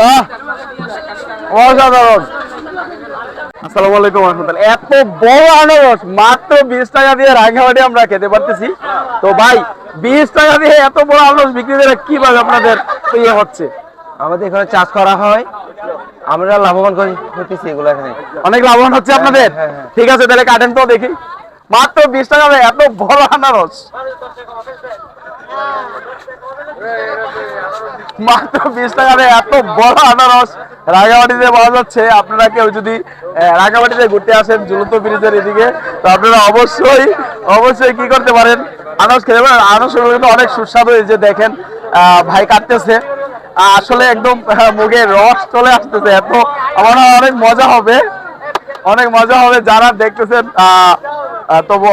আহ, অসাধারণ। আসসালামু আলাইকুম রহমতুল্লাহ। এত বড় আনারস মাত্র বিশ টাকা দিয়ে রাঙ্গামাটি আমরা খেতে পারতেছি। তো ভাই বিশ টাকা দিয়ে এত বড় আনারস বিক্রি করে কীভাবে আপনাদের ইয়ে হচ্ছে? আমাদের এখানে চাষ করা হয়। আমরা লাভবান করি হতেছি এগুলো এখানে। অনেক লাভবান হচ্ছে আপনাদের? হ্যাঁ, হ্যাঁ। ঠিক আছে তাহলে কাটেন তো দেখি। মাত্র বিশ টাকা দিয়ে এত বড় আনারস। মাত্র বিশ টাকা দিয়ে এত বড় আনারস রাঙামাটিতে পাওয়া যাচ্ছে। আপনারা কেউ যদি রাঙামাটিতে ঘুরতে আসেন, ঝুলন্ত ব্রিজের এদিকে, তো আপনারা অবশ্যই অবশ্যই কি করতে পারেন? আনারস খেতে পারেন। আনারস কিন্তু অনেক সুস্বাদু এই যে দেখেন ভাই কাটতেছে। আসলে একদম মুখে রস চলে আসতেছে। এত, আমার অনেক মজা হবে। অনেক মজা হবে। যারা দেখতেছেন তবু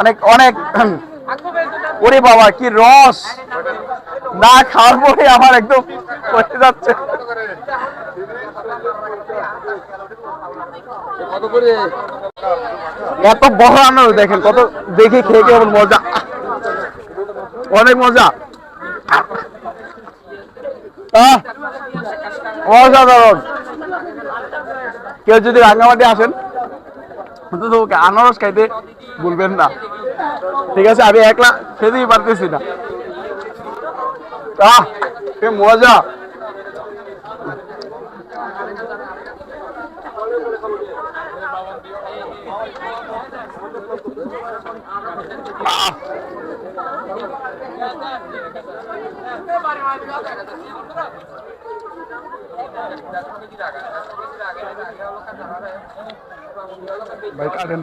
অনেক অনেক ওরে বাবা, কি রস! না খাওয়ার পরে আমার একদম পড়ে যাচ্ছে। এত বড় আনারস দেখেন, কত দেখে খেয়ে কেমন মজা। অনেক মজা। অসাধারণ। কেউ যদি রাঙ্গামাটি আসেন আনারস খাইতে বলবেন না। ঠিক আছে, আমি একলা খেতেই পারতেছি না। আহ কি মজা আহ, ভাই কাটেন